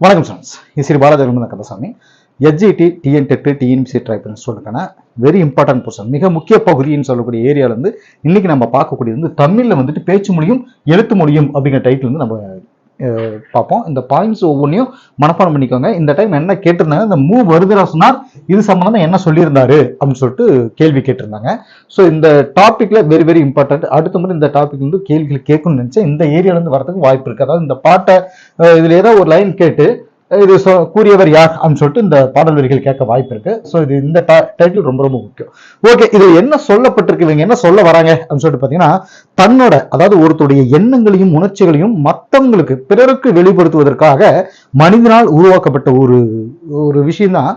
வணக்கம் chance Sri Balaji Kandasamy. SGT TN TET TNPSC tribe இன்ஸ்டியூட்டுக்கான very important portion மிக முக்கிய பகுதின்னு சொல்லக்கூடிய ஏரியாவில் இருந்து இன்னைக்கு நம்ம பார்க்கக்கூடியது வந்து தமிழில் வந்துட்டு பேச்சு மொழியும் எழுத்து மொழியும் அப்படிங்கிற டைட்டில் வந்து நம்ம பார்ப்போம். இந்த பாயிண்ட்ஸ் ஒவ்வொன்றையும் மனப்பாடம் பண்ணிக்கோங்க. இந்த டைம் என்ன கேட்டிருந்தாங்க? இந்த மூ வருதுரா சொன்னார் இது சம்மந்தமாக என்ன சொல்லியிருந்தாரு? அப்படின்னு சொல்லிட்டு கேள்வி கேட்டிருந்தாங்க. ஸோ இந்த டாப்பிக்கில் வெரி வெரி இம்பார்ட்டன்ட் அடுத்த முறை இந்த டாபிக் வந்து கேள்விகள் கேட்கணும்னு நினச்சேன் இந்த ஏரியாவிலேருந்து வரதுக்கு வாய்ப்பு இருக்குது அதாவது இந்த பாட்டை இதில் ஏதாவது ஒரு லைன் கேட்டு இது கூறியவர் யார் அப்படின்னு சொல்லிட்டு இந்த பாடல் வரிகள் கேட்க வாய்ப்பு இருக்கு. ஸோ இது இந்த டைட்டில் ரொம்ப ரொம்ப முக்கியம். ஓகே இது என்ன சொல்லப்பட்டிருக்கு? இவங்க என்ன சொல்ல வராங்க? அப்படின்னு சொல்லிட்டு பார்த்தீங்கன்னா தன்னோட அதாவது ஒருத்தருடைய எண்ணங்களையும் உணர்ச்சிகளையும் மற்றவங்களுக்கு பிறருக்கு வெளிப்படுத்துவதற்காக மனிதனால் உருவாக்கப்பட்ட ஒரு ஒரு விஷயம் தான்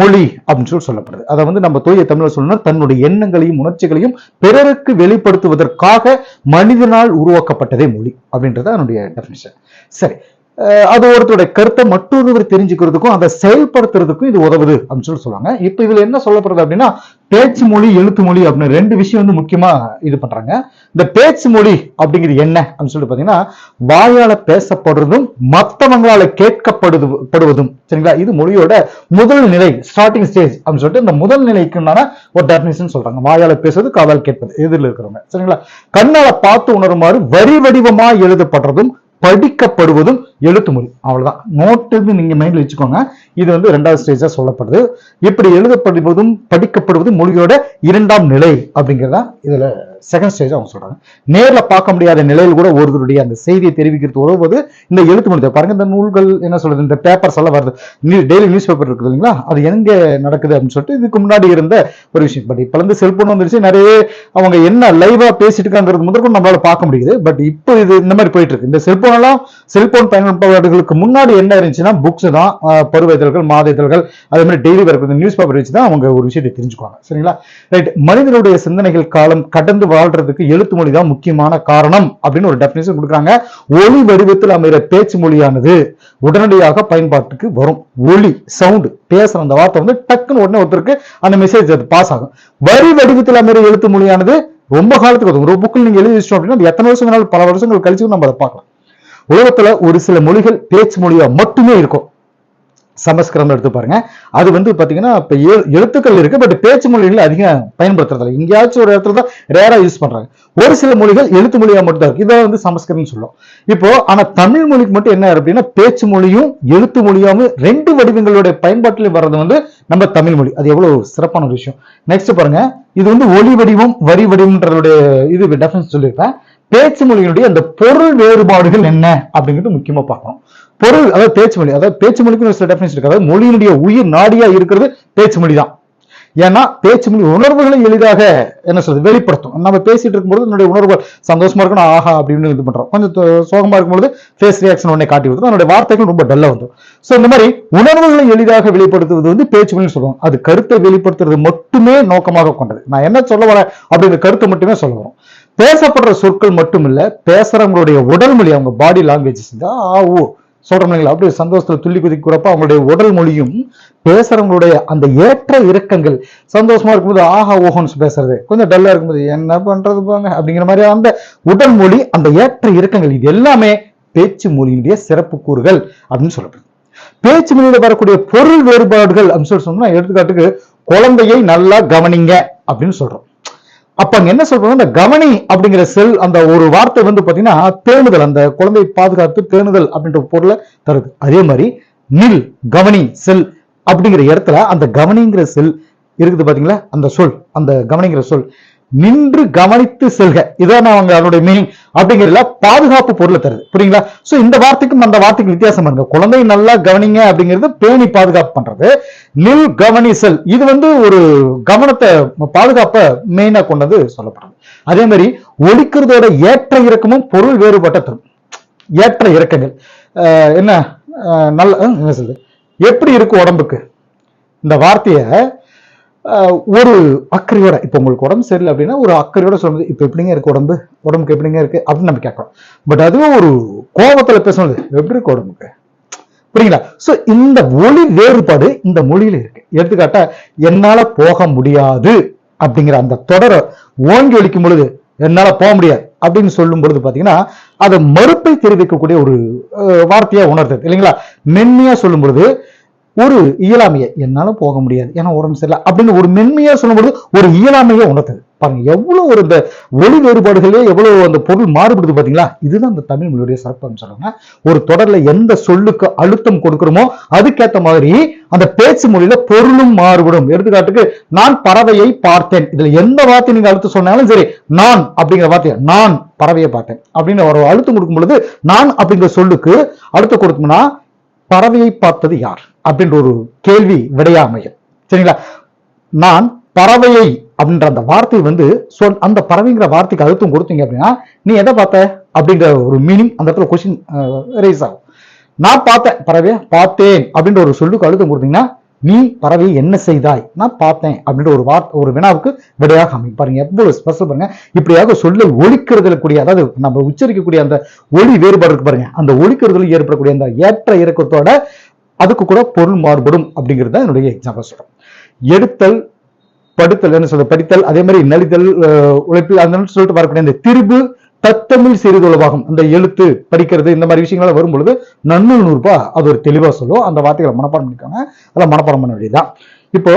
மொழி அப்படின்னு சொல்லி சொல்லப்படுது. அதை வந்து நம்ம தூய தமிழர் சொல்லணும் தன்னுடைய எண்ணங்களையும் உணர்ச்சிகளையும் பிறருக்கு வெளிப்படுத்துவதற்காக மனிதனால் உருவாக்கப்பட்டதே மொழி அப்படின்றது அதனுடைய டெஃபினிஷன் சரி. அது ஒருத்தருடைய கருத்தை மற்றொருவர் தெரிஞ்சுக்கிறதுக்கும் அதை செயல்படுத்துறதுக்கும் இது உதவுது அப்படின்னு சொல்லி சொல்லுவாங்க. இப்போ இதுல என்ன சொல்லப்படுறது அப்படின்னா பேச்சு மொழி எழுத்து மொழி அப்படின்னு ரெண்டு விஷயம் வந்து முக்கியமா இது பண்றாங்க. இந்த பேச்சு மொழி அப்படிங்கிறது என்ன அப்படின்னு சொல்லிட்டு பாத்தீங்கன்னா வாயால பேசப்படுறதும் மற்றவங்களால கேட்கப்படுது படுவதும். சரிங்களா? இது மொழியோட முதல் நிலை ஸ்டார்டிங் ஸ்டேஜ் அப்படின்னு சொல்லிட்டு இந்த முதல் நிலைக்குண்டான ஒரு டெஃபினேஷன் சொல்றாங்க. வாயால பேசுறது காதால் கேட்பது எதிரில் இருக்கிறவங்க. சரிங்களா? கண்ணால பார்த்து உணருமாறு வரி வடிவமா எழுதப்படுறதும் படிக்கப்படுவதும் எழுத்து மொழி. அவ்வளவுதான். நோட்டு நீங்க மைண்ட்ல வச்சுக்கோங்க. இது வந்து இரண்டாவது ஸ்டேஜா சொல்லப்படுது. இப்படி எழுதப்படுவதும் படிக்கப்படுவதும் மொழியோட இரண்டாம் நிலை அப்படிங்கிறதா இதுல செகண்ட் ஸ்டேஜ் அவங்க சொல்றாங்க. நேரில் பார்க்க முடியாத நிலையில் கூட ஒருவருடைய அந்த செய்தியை தெரிவிக்கிறது உதவுவது இந்த எழுத்து மொழி. பாருங்க இந்த நூல்கள் என்ன சொல்றது? இந்த பேப்பர்ஸ் எல்லாம் வருது. டெய்லி நியூஸ் பேப்பர் இருக்குது இல்லைங்களா? அது எங்க நடக்குது அப்படின்னு சொல்லிட்டு இதுக்கு முன்னாடி இருந்த ஒரு விஷயம். பட் இப்ப வந்து செல்போன் வந்துருச்சு. நிறைய அவங்க என்ன லைவா பேசிட்டு இருக்காங்கிறது முதற்கொண்டு நம்மளால பார்க்க முடியுது. பட் இப்போ இது இந்த மாதிரி போயிட்டு இருக்கு. இந்த செல்போன் எல்லாம் செல்போன் பயன்பாடுகளுக்கு முன்னாடி என்ன இருந்துச்சுன்னா புக்ஸ் தான் பருவ இதழ்கள் மாத இதழ்கள் அதே மாதிரி டெய்லி வரக்கூடிய நியூஸ் பேப்பர் வச்சு தான் அவங்க ஒரு விஷயத்தை தெரிஞ்சுக்குவாங்க. சரிங்களா? ரைட் மனிதனுடைய சிந்தனைகள் காலம் கடந்து வாழ்றதுக்கு எழுத்து மொழி தான் முக்கியமான காரணம் அப்படின்னு ஒரு டெபினேஷன் கொடுக்குறாங்க. ஒளி வடிவத்தில் அமைகிற பேச்சு மொழியானது உடனடியாக பயன்பாட்டுக்கு வரும். ஒளி சவுண்டு பேசுற அந்த வார்த்தை வந்து டக்குன்னு உடனே ஒருத்தருக்கு அந்த மெசேஜ் அது பாஸ் ஆகும். வரி வடிவத்தில் அமைகிற எழுத்து மொழியானது ரொம்ப காலத்துக்கு வரும். ஒரு புக்கில் நீங்க எழுதி வச்சிட்டோம் அப்படின்னா அது எத்தனை வருஷம் வேணாலும் பல வருஷங்கள் கழிச்சு நம்ம அதை பார்க்கலாம். உலகத்துல ஒரு சில மொழிகள் பேச்சு மொழியா மட்டுமே இருக்கும். சமஸ்கிருதம் எடுத்து பாருங்க. அது வந்து பாத்தீங்கன்னா இப்ப எழு- எழுத்துக்கள் இருக்கு பட் பேச்சு மொழிகள் அதிகம் பயன்படுத்துறதில்ல. எங்கேயாச்சும் ஒரு இடத்துல தான் ரேரா யூஸ் பண்றாங்க. ஒரு சில மொழிகள் எழுத்து மொழியா மட்டும் தான் இருக்கு. இதை வந்து சமஸ்கிருதம் சொல்லும் இப்போ ஆனா தமிழ் மொழிக்கு மட்டும் என்ன அப்படின்னா பேச்சு மொழியும் எழுத்து மொழியாவும் ரெண்டு வடிவங்களுடைய பயன்பாட்டில் வர்றது வந்து நம்ம தமிழ் மொழி. அது எவ்வளவு சிறப்பான ஒரு விஷயம். நெக்ஸ்ட் பாருங்க. இது வந்து ஒளி வடிவம் வரி வடிவம்ன்றதுடைய இது டெஃபரன்ஸ் சொல்லியிருப்பேன். பேச்சு மொழியினுடைய அந்த பொருள் வேறுபாடுகள் என்ன அப்படிங்கிறது முக்கியமா பார்க்கணும். பொருள் அதாவது பேச்சு மொழி அதாவது பேச்சு மொழிக்கு ஒரு சில டெஃபினேஷன் இருக்கு. அதாவது மொழியினுடைய உயிர் நாடியா இருக்கிறது பேச்சு மொழி தான் ஏன்னா பேச்சு மொழி உணர்வுகளை எளிதாக என்ன சொல்றது வெளிப்படுத்தும். நம்ம பேசிட்டு இருக்கும்போது என்னுடைய உணர்வுகள் சந்தோஷமா இருக்கணும் ஆஹா அப்படின்னு இது பண்றோம். கொஞ்சம் சோகமா இருக்கும்போது ஃபேஸ் ரியாக்ஷன் உடனே காட்டி விடுறது அதனுடைய வார்த்தைகள் ரொம்ப டல்லா வந்துடும் ஸோ இந்த மாதிரி உணர்வுகளை எளிதாக வெளிப்படுத்துவது வந்து பேச்சு மொழின்னு சொல்லுவோம் அது கருத்தை வெளிப்படுத்துறது மட்டுமே நோக்கமாக கொண்டது. நான் என்ன சொல்ல வரேன் அப்படிங்கிற கருத்தை மட்டுமே சொல்ல வரோம் பேசப்படுற சொற்கள் மட்டும் இல்லை பேசுறவங்களுடைய உடல் மொழி அவங்க பாடி லாங்குவேஜஸ் தான் ஆ ஓ சொல்றோம் இல்லைங்களா? அப்படியே சந்தோஷத்துல துள்ளி குதிக்கிறப்ப அவங்களுடைய உடல் மொழியும் பேசுறவங்களுடைய அந்த ஏற்ற இறக்கங்கள் சந்தோஷமா இருக்கும்போது ஆஹா ஓஹோன்னு பேசுறது கொஞ்சம் டல்லா இருக்கும்போது என்ன பண்றது போங்க அப்படிங்கிற மாதிரி அந்த உடல் மொழி அந்த ஏற்ற இறக்கங்கள் இது எல்லாமே பேச்சு மொழியினுடைய சிறப்பு கூறுகள் அப்படின்னு சொல்லப்படுது. பேச்சு மொழியில வரக்கூடிய பொருள் வேறுபாடுகள் அப்படின்னு சொல்லி சொன்னா எடுத்துக்காட்டுக்கு குழந்தையை நல்லா கவனிங்க அப்படின்னு சொல்றோம். அப்ப அங்க என்ன சொல்றது அந்த கவனி அப்படிங்கிற செல் அந்த ஒரு வார்த்தை வந்து பாத்தீங்கன்னா தேணுதல் அந்த குழந்தையை பாதுகாத்து தேணுதல் அப்படின்ற பொருளை தருது. அதே மாதிரி நில் கவனி செல் அப்படிங்கிற இடத்துல அந்த கவனிங்கிற செல் இருக்குது பாத்தீங்களா? அந்த சொல் அந்த கவனிங்கிற சொல். நின்று கவனித்து செல்க. இதான் அவங்க அதனுடைய மீனிங் அப்படிங்கிறதுல பாதுகாப்பு பொருளை தருது. புரியுங்களா? சோ இந்த வார்த்தைக்கும் அந்த வார்த்தைக்கு வித்தியாசம் பாருங்க. குழந்தை நல்லா கவனிங்க அப்படிங்கிறது பேணி பாதுகாப்பு பண்றது. நில் கவனிசல். இது வந்து ஒரு கவனத்தை பாதுகாப்ப மெயினா கொண்டது சொல்லப்படுறது அதே மாதிரி ஒழிக்கிறதோட ஏற்ற இறக்கமும் பொருள் வேறுபட்ட தரும். ஏற்ற இறக்கங்கள். என்ன? அஹ் நல்ல என்ன சொல்றது? எப்படி இருக்கு உடம்புக்கு? இந்த வார்த்தையை ஒரு அக்கறையோட இப்போ உங்களுக்கு உடம்பு சரியில்லை அப்படின்னா ஒரு அக்கறையோட சொல்றது இப்போ எப்படிங்க இருக்கு உடம்பு? உடம்புக்கு எப்படிங்க இருக்கு? அப்படின்னு நம்ம கேட்கறோம். பட் அதுவும் ஒரு கோபத்துல பேசுறது எப்படி இருக்கு உடம்புக்கு? புரியுங்களா ஸோ இந்த மொழி வேறுபாடு இந்த மொழியில இருக்கு. எடுத்துக்காட்டா என்னால போக முடியாது அப்படிங்கிற அந்த தொடரை ஓங்கி ஒழிக்கும் பொழுது என்னால போக முடியாது அப்படின்னு சொல்லும் பொழுது பாத்தீங்கன்னா அதை மறுப்பை தெரிவிக்கக்கூடிய ஒரு அஹ், வார்த்தையா உணர்த்தது இல்லைங்களா? மென்மையா சொல்லும் பொழுது ஒரு இயலாமையை என்னால போக முடியாது. ஏன்னா உடம்பு சரியில்லை. அப்படின்னு ஒரு மென்மையா சொல்லும்போது ஒரு இயலாமையை உணர்த்தது. பாருங்க எவ்வளவு ஒரு இந்த ஒளி வேறுபாடுகளே எவ்வளவு அந்த பொருள் மாறுபடுது பாத்தீங்களா? இதுதான் அந்த தமிழ் மொழியுடைய சிறப்புன்னு சொல்றாங்க. ஒரு தொடர்ல எந்த சொல்லுக்கு அழுத்தம் கொடுக்கிறோமோ அதுக்கேத்த மாதிரி அந்த பேச்சு மொழியில பொருளும் மாறுபடும். எடுத்துக்காட்டுக்கு நான் பறவையை பார்த்தேன். இதுல எந்த வார்த்தை நீங்க அழுத்தம் சொன்னாலும் சரி நான் அப்படிங்கிற வார்த்தையை நான் பறவையை பார்த்தேன். அப்படின்னு ஒரு அழுத்தம் கொடுக்கும் பொழுது நான் அப்படிங்கிற சொல்லுக்கு அழுத்தம் கொடுத்தோம்னா பறவையை பார்த்தது யார்? அப்படின்ற ஒரு கேள்வி விடையா அமையும் சரிங்களா? நான் பறவையை அப்படின்ற அந்த வார்த்தை வந்து சொல் அந்த பறவைங்கிற வார்த்தைக்கு அழுத்தம் கொடுத்தீங்க அப்படின்னா நீ எதை பார்த்த? அப்படிங்கிற ஒரு மீனிங் அந்த இடத்துல கொஸ்டின் ரைஸ் ஆகும். நான் பார்த்தேன் பறவையை பார்த்தேன் அப்படின்ற ஒரு சொல்லுக்கு அழுத்தம் கொடுத்தீங்கன்னா நீ பறவை என்ன செய்தாய்? நான் பார்த்தேன் அப்படின்ற ஒரு வார்த்தை ஒரு வினாவுக்கு விடையாக அமையும். பாருங்க எவ்வளவு ஸ்பெஷல் பாருங்க. இப்படியாக சொல்லை ஒழிக்கிறதுல கூடிய அதாவது நம்ம உச்சரிக்கக்கூடிய அந்த ஒளி வேறுபாடு இருக்கு பாருங்க. அந்த ஒழிக்கிறதுல ஏற்படக்கூடிய அந்த ஏற்ற இறக்கத்தோட அதுக்கு கூட பொருள் மாறுபடும் அப்படிங்கிறது தான் என்னுடைய எக்ஸாம்பிள் சொல்றேன். எடுத்தல் படுத்தல் என்ன சொல்ற படித்தல் அதே மாதிரி நலிதல் உழைப்பில் அந்த சொல்லிட்டு வரக்கூடிய அந்த திருப்பு தத்தமிழ் சிறிதுளவாகும் அந்த எழுத்து படிக்கிறது இந்த மாதிரி விஷயங்கள்லாம் வரும்பொழுது நன்னூறு நூறுபா அது ஒரு தெளிவா சொல்லும். அந்த வார்த்தைகளை மனப்பாடம் பண்ணிக்காங்க. அதெல்லாம் மனப்பாடம் பண்ண வேண்டியதுதான். இப்போ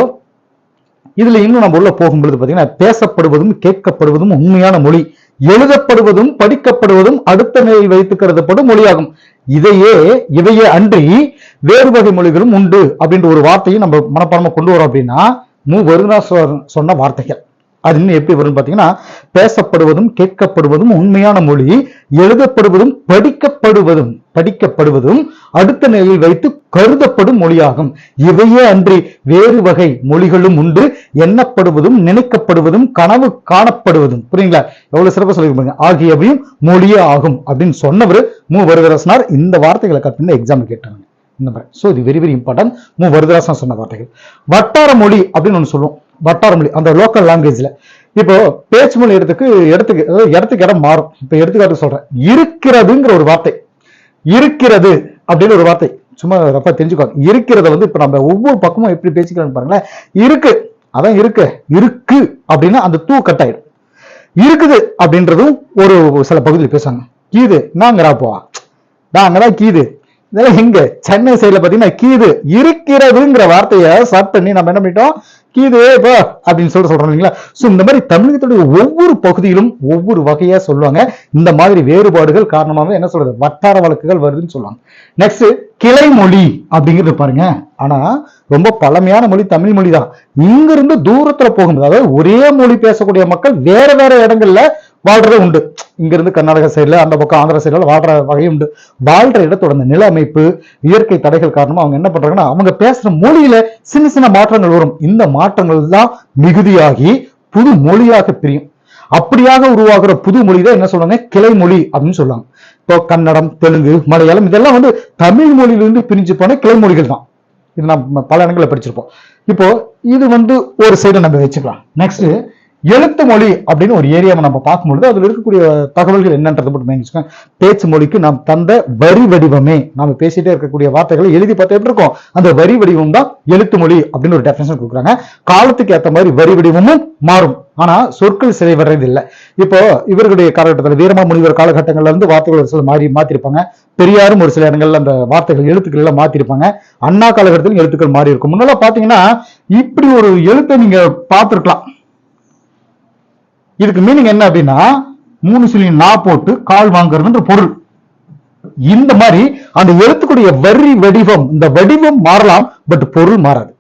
இதுல இன்னும் நம்ம உள்ள போகும்பொழுது பாத்தீங்கன்னா பேசப்படுவதும் கேட்கப்படுவதும் உண்மையான மொழி. எழுதப்படுவதும் படிக்கப்படுவதும் அடுத்த நிலையில் வைத்து கருதப்படும் மொழியாகும். இதையே இவையே அன்றி வேறு வகை மொழிகளும் உண்டு அப்படின்ற ஒரு வார்த்தையும் நம்ம மனப்பாடமா கொண்டு வரோம் அப்படின்னா மு. வருணாஸ்வரன் சொன்ன வார்த்தைகள். அது இன்னும் எப்படி வரும்னு பாத்தீங்கன்னா பேசப்படுவதும் கேட்கப்படுவதும் உண்மையான மொழி எழுதப்படுவதும் படிக்கப்படுவதும் படிக்கப்படுவதும் அடுத்த நிலையில் வைத்து கருதப்படும் மொழியாகும். இவையே அன்றி வேறு வகை மொழிகளும் உண்டு. எண்ணப்படுவதும் நினைக்கப்படுவதும் கனவு காணப்படுவதும். புரியுங்களா? எவ்வளவு சிறப்பா சொல்லிருக்கீங்க ஆகியவையும் மொழியே ஆகும் அப்படின்னு சொன்னவர் மு. வருதரசனார் இந்த வார்த்தைகளை கட் பண்ணி எக்ஸாம் கேட்டாங்க. இந்த மாதிரி. ஸோ இது வெரி வெரி இம்பார்ட்டன்ட் மு. வருதராசன் சொன்ன வார்த்தைகள். வட்டார மொழி அப்படின்னு ஒன்று சொல்லுவோம். வட்டார மொழி அந்த லோக்கல் லாங்குவேஜ்ல இப்போ பேச்சு மொழி இடத்துக்கு இடத்துக்கு இடத்துக்கு இடம் மாறும். இப்போ எடுத்துக்காட்டு சொல்றேன். இருக்கிறதுங்கிற ஒரு வார்த்தை. இருக்கிறது அப்படின்னு ஒரு வார்த்தை. சும்மா ரொம்ப தெரிஞ்சுக்கோங்க இருக்கிறத வந்து இப்ப நம்ம ஒவ்வொரு பக்கமும் எப்படி பேசிக்கிறோம்னு பாருங்களேன். இருக்கு. அதான் இருக்கு. இருக்கு அப்படின்னா அந்த தூ கட் ஆயிடும். இருக்குது அப்படின்றதும் ஒரு சில பகுதியில் பேசுவாங்க. கீது. நாங்கடா போவா நாங்கதான் கீது. இதெல்லாம் எங்க? சென்னை சைடுல பாத்தீங்கன்னா கீது. இருக்கிறதுங்கிற வார்த்தையை சர்ட் பண்ணி நம்ம என்ன பண்ணிட்டோம்? கீது போ அப்படின்னு சொல்லிட்டு சொல்றோம் இல்லைங்களா? சோ இந்த மாதிரி தமிழகத்துடைய ஒவ்வொரு பகுதியிலும் ஒவ்வொரு வகையா சொல்லுவாங்க. இந்த மாதிரி வேறுபாடுகள் காரணமாக என்ன சொல்றது? வட்டார வழக்குகள் வருதுன்னு சொல்லுவாங்க. நெக்ஸ்ட் கிளை மொழி அப்படிங்கிறது பாருங்க. ஆனா ரொம்ப பழமையான மொழி தமிழ் மொழி தான். இங்கிருந்து தூரத்துல போகும்போது அதாவது ஒரே மொழி பேசக்கூடிய மக்கள் வேற வேற இடங்கள்ல வாழ்றது உண்டு. இங்க இருந்து சைடில் சைடுல அந்த பக்கம் ஆந்திர சைடுல வாழ்ற வகையும் உண்டு. வாழ்ற இடத்தோட அந்த நில அமைப்பு இயற்கை தடைகள் காரணமாக அவங்க என்ன பண்றாங்கன்னா அவங்க பேசுகிற மொழியில சின்ன சின்ன மாற்றங்கள் வரும். இந்த மாற்றங்கள் தான் மிகுதியாகி புது மொழியாக பிரியும். அப்படியாக உருவாகிற புது மொழி தான் என்ன சொல்லுவாங்க கிளை மொழி அப்படின்னு சொல்லுவாங்க இப்போ கன்னடம் தெலுங்கு மலையாளம் இதெல்லாம் வந்து தமிழ் மொழியிலிருந்து பிரிஞ்சு போன கிளை மொழிகள் தான். இது நம்ம பல இடங்களில் படிச்சிருப்போம். இப்போ இது வந்து ஒரு சைடு நம்ம வச்சுக்கலாம். நெக்ஸ்ட் எழுத்து மொழி அப்படின்னு ஒரு ஏரியாவை நம்ம பார்க்கும்பொழுது அதில் இருக்கக்கூடிய தகவல்கள் என்னன்றது மட்டும் வச்சுக்கோங்க பேச்சு மொழிக்கு நாம் தந்த வரி வடிவமே. நாம் பேசிட்டே இருக்கக்கூடிய வார்த்தைகளை எழுதி பார்த்து எப்படி இருக்கும்? அந்த வரி வடிவம் தான் எழுத்து மொழி அப்படின்னு ஒரு டெஃபினேஷன் கொடுக்குறாங்க. காலத்துக்கு ஏற்ற மாதிரி வரி வடிவமும் மாறும். ஆனா சொற்கள் சிலை வர்றது இல்லை. இப்போ இவர்களுடைய காலகட்டத்தில் வீரமா முனிவர் காலகட்டங்கள்ல இருந்து வார்த்தைகள் ஒரு சில மாறி மாத்திருப்பாங்க. பெரியாரும் ஒரு சில இடங்கள்ல அந்த வார்த்தைகள் எழுத்துக்கள் எல்லாம் மாத்திருப்பாங்க. அண்ணா காலகட்டத்திலும் எழுத்துக்கள் மாறி இருக்கும். முன்னெல்லாம் பாத்தீங்கன்னா இப்படி ஒரு எழுத்தை நீங்க பார்த்துருக்கலாம். இதுக்கு மீனிங் என்ன அப்படின்னா மூணு சொல்லி நா போட்டு கால் வாங்குறதுன்ற பொருள். இந்த மாதிரி அந்த எழுத்துக்குடைய வரி வடிவம் இந்த வடிவம் மாறலாம் பட் பொருள் மாறாது.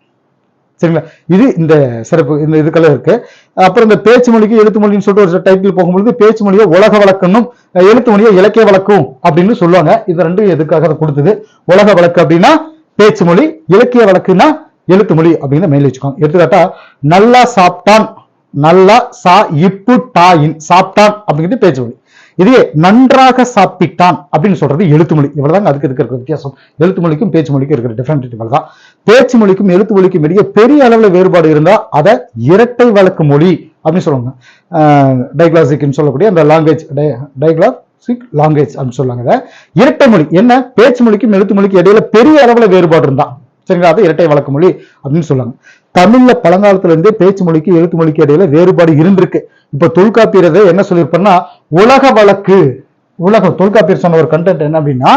சரிங்களா? இது இந்த சிறப்பு இந்த இதுக்கெல்லாம் இருக்கு. அப்புறம் இந்த பேச்சு மொழிக்கு எழுத்து மொழின்னு சொல்லிட்டு ஒரு டைட்டில் போகும்பொழுது பேச்சு மொழியை உலக வழக்கணும் எழுத்து மொழியை இலக்கிய வழக்கும் அப்படின்னு சொல்லுவாங்க. இது ரெண்டும் எதுக்காக அதை கொடுத்தது? உலக வழக்கு அப்படின்னா பேச்சு மொழி இலக்கிய வழக்குன்னா எழுத்து மொழி அப்படின்னு மெயில் வச்சுக்கோங்க. எடுத்துக்காட்டா நல்லா சாப்பிட்டான். நல்லா சா இப்பு டாயின் சாப்பிட்டான் அப்படிங்கிறது பேச்சு மொழி இதுவே நன்றாக சாப்பிட்டான் அப்படின்னு சொல்றது எழுத்து மொழி. இவ்வளவுதாங்க அதுக்கு இதுக்கு இருக்கிற வித்தியாசம். எழுத்து மொழிக்கும் பேச்சு மொழிக்கும் இருக்கிற டிஃபரெண்ட் இவ்வளவு தான் பேச்சு மொழிக்கும் எழுத்து மொழிக்கும் இடையே பெரிய அளவுல வேறுபாடு இருந்தா அதை இரட்டை வழக்கு மொழி அப்படின்னு சொல்லுவாங்க. டைக்ளாசிக்னு சொல்லக்கூடிய அந்த லாங்குவேஜ் டைக்ளாஸ் லாங்குவேஜ் அப்படின்னு சொல்லுவாங்க இரட்டை மொழி. என்ன? பேச்சு மொழிக்கும் எழுத்து மொழிக்கும் இடையில பெரிய அளவுல வேறுபாடு இருந்தான் சரிங்களா? அது இரட்டை வழக்கு மொழி அப்படின்னு சொல்லுவாங்க. தமிழ்ல பழங்காலத்துல இருந்தே பேச்சு மொழிக்கு எழுத்து மொழிக்கு இடையில வேறுபாடு இருந்திருக்கு. இப்ப தொல்காப்பியரதை என்ன சொல்லியிருப்பேன்னா உலக வழக்கு. உலக தொல்காப்பியர் சொன்ன ஒரு கண்டென்ட் என்ன அப்படின்னா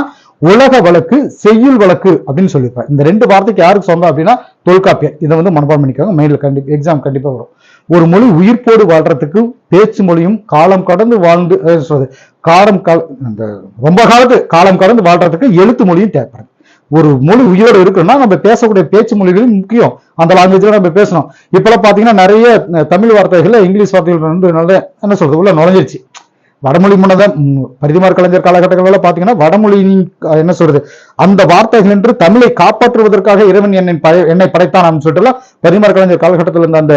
உலக வழக்கு செய்யுள் வழக்கு அப்படின்னு சொல்லியிருப்பேன் இந்த ரெண்டு வார்த்தைக்கு யாருக்கு சொந்தம் அப்படின்னா தொல்காப்பியர். இதை வந்து மனப்பாடம் பண்ணிக்கோங்க. மெயின்ல கண்டிப்பா எக்ஸாம் கண்டிப்பா வரும். ஒரு மொழி உயிர்ப்போடு வாழ்றதுக்கு பேச்சு மொழியும் காலம் கடந்து வாழ்ந்து சொல்றது காலம் கால அந்த ரொம்ப காலத்து காலம் கடந்து வாழ்றதுக்கு எழுத்து மொழியும் தேவைப்படுது. ஒரு மொழி உயிரோடு இருக்குன்னா நம்ம பேசக்கூடிய பேச்சு மொழிகளும் முக்கியம். அந்த லாங்குவேஜில் நம்ம பேசணும். இப்போலாம் பார்த்தீங்கன்னா நிறைய தமிழ் வார்த்தைகளில் இங்கிலீஷ் வார்த்தைகள் வந்து நல்ல என்ன சொல்றது? உள்ள நுழைஞ்சிருச்சு. வடமொழி முன்னதான் பரிதிமார் கலைஞர் காலகட்டங்களில் பாத்தீங்கன்னா வடமொழி என்ன சொல்றது அந்த வார்த்தைகள் என்று தமிழை காப்பாற்றுவதற்காக இறைவன் என்னை என்னை படைத்தான் அப்படின்னு பரிதிமார் கலைஞர் காலகட்டத்தில் இருந்த அந்த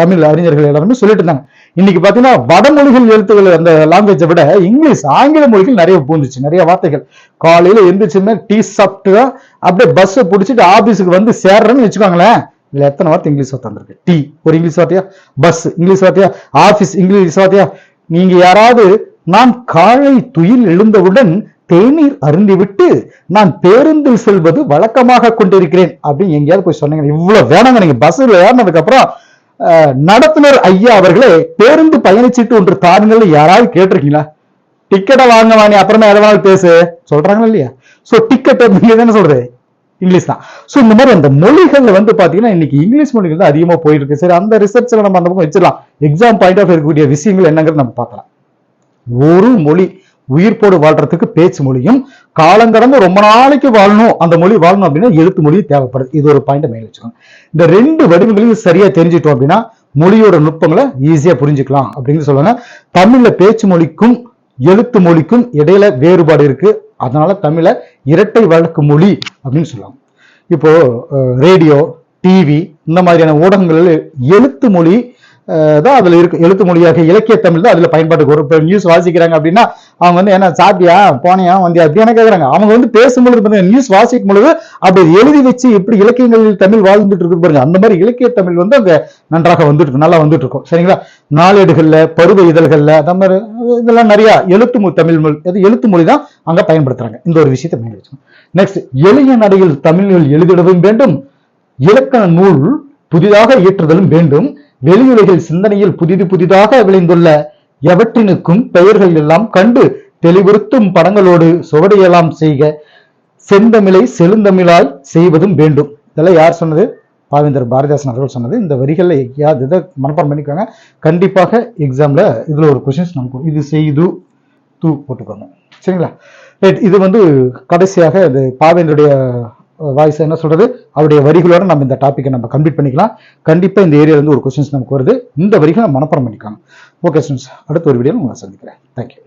தமிழ் அறிஞர்கள் எல்லாருமே சொல்லிட்டு இருந்தாங்க. இன்னைக்கு பாத்தீங்கன்னா வடமொழிகள் எழுத்துக்கள் அந்த லாங்குவேஜை விட இங்கிலீஷ் ஆங்கில மொழிகள் நிறைய பூந்துச்சு நிறைய வார்த்தைகள். காலையில எந்திரிச்சுமே டீ சாப்பிட்டு அப்படியே பஸ்ஸை பிடிச்சிட்டு ஆஃபீஸுக்கு வந்து சேர்றேன்னு வச்சுக்கோங்களேன். இதுல எத்தனை வார்த்தை இங்கிலீஷ் வார்த்தை வந்திருக்கு? டீ ஒரு இங்கிலீஷ் வார்த்தையா? பஸ் இங்கிலீஷ் வார்த்தையா? ஆபீஸ் இங்கிலீஷ் வார்த்தையா? நீங்க யாராவது நான் காலை துயில் எழுந்தவுடன் தேநீர் அருந்திவிட்டு நான் பேருந்தில் செல்வது வழக்கமாக கொண்டிருக்கிறேன் அப்படின்னு எங்கேயாவது போய் சொன்னீங்க இவ்வளவு வேணாங்க நீங்க. பஸ்ல ஏறினதுக்கு அப்புறம் நடத்துனர் ஐயா அவர்களே பேருந்து பயணிச்சிட்டு ஒன்று தாருங்கள் யாராவது கேட்டிருக்கீங்களா? டிக்கெட்டை வாங்க வாணி அப்புறமா எதை பேசு. சொல்றாங்களா இல்லையா? சோ டிக்கெட் நீங்க என்ன சொல்றது? இங்கிலீஷ் தான். ஸோ இந்த மாதிரி அந்த மொழிகள்ல வந்து பார்த்தீங்கன்னா இன்னைக்கு இங்கிலீஷ் மொழிகள் தான் அதிகமாக போயிட்டு இருக்கு. சரி அந்த ரிசர்ச்சில் நம்ம அந்த பக்கம் வச்சிடலாம். எக்ஸாம் பாயிண்ட் ஆஃப் இருக்கக்கூடிய விஷயங்கள் என்னங்கிறது நம்ம பார்க்கலாம். ஒரு மொழி உயிர்ப்போடு வாழ்றதுக்கு பேச்சு மொழியும் காலங்கடந்து ரொம்ப நாளைக்கு வாழணும் அந்த மொழி வாழணும் அப்படின்னா எழுத்து மொழி தேவைப்படுது. இது ஒரு பாயிண்ட் மேல வச்சுக்கோங்க. இந்த ரெண்டு வடிவங்களையும் சரியா தெரிஞ்சுட்டோம் அப்படின்னா மொழியோட நுட்பங்களை ஈஸியா புரிஞ்சுக்கலாம் அப்படின்னு சொல்லுவாங்க தமிழ்ல பேச்சு மொழிக்கும் எழுத்து மொழிக்கும் இடையில வேறுபாடு இருக்கு. அதனால தமிழை இரட்டை வழக்கு மொழி அப்படின்னு சொல்லலாம் இப்போ ரேடியோ டிவி இந்த மாதிரியான ஊடகங்களில் எழுத்து மொழி தான் அதில் இருக்கு. எழுத்து மொழியாக இலக்கிய தமிழ் தான் அதில் பயன்பாட்டுக்கு ஒரு இப்போ நியூஸ் வாசிக்கிறாங்க அப்படின்னா அவங்க வந்து என்ன சாப்பிட்டியா? போனியா? வந்தியா? அப்படின்னு கேட்குறாங்க அவங்க வந்து பேசும்பொழுது பார்த்தீங்கன்னா நியூஸ் வாசிக்கும் பொழுது அப்படி எழுதி வச்சு எப்படி இலக்கியங்களில் தமிழ் வாழ்ந்துட்டு இருக்கு பாருங்க. அந்த மாதிரி இலக்கிய தமிழ் வந்து அங்கே நன்றாக வந்துட்டு இருக்கும் நல்லா வந்துட்டு இருக்கும். சரிங்களா? நாளேடுகளில் பருவ இதழ்களில் அந்த மாதிரி இதெல்லாம் நிறைய எழுத்து மொழி தமிழ் மொழி அது எழுத்து மொழி தான் அங்க பயன்படுத்துறாங்க. இந்த ஒரு விஷயத்தை மைண்ட் நெக்ஸ்ட் எளிய நடையில் தமிழில் எழுதிடவும் வேண்டும். இலக்கண நூல் புதிதாக இயற்றுதலும் வேண்டும். வெளியுலகில் சிந்தனையில் புதிது புதிதாக விளைந்துள்ள எவற்றினுக்கும் பெயர்கள் எல்லாம் கண்டு தெளிவுறுத்தும் படங்களோடு சுவடையெல்லாம் செய்க. செந்தமிழை செழுந்தமிழாய் செய்வதும் வேண்டும். இதெல்லாம் யார் சொன்னது? பாவேந்தர் பாரதிதாசன் அவர்கள் சொன்னது இந்த வரிகளில் எங்கேயாவது இதை மனப்பாடம் பண்ணிக்கோங்க. கண்டிப்பாக எக்ஸாமில் இதில் ஒரு கொஷின்ஸ் நமக்கு இது செய்து தூ போட்டுக்கோங்க. சரிங்களா? ரைட் இது வந்து கடைசியாக இது பாவேந்தருடைய வாய்ஸ் என்ன சொல்கிறது அவருடைய வரிகளோட நம்ம இந்த டாப்பிக்கை நம்ம கம்ப்ளீட் பண்ணிக்கலாம். கண்டிப்பாக இந்த ஏரியாவிலேருந்து ஒரு கொஸ்டின்ஸ் நமக்கு வருது. இந்த வரிகளை மனப்பாடம் பண்ணிக்கலாம். ஓகே ஸ்டூடெண்ட்ஸ் அடுத்த ஒரு வீடியோவில் உங்களை சந்திக்கிறேன். தேங்க்யூ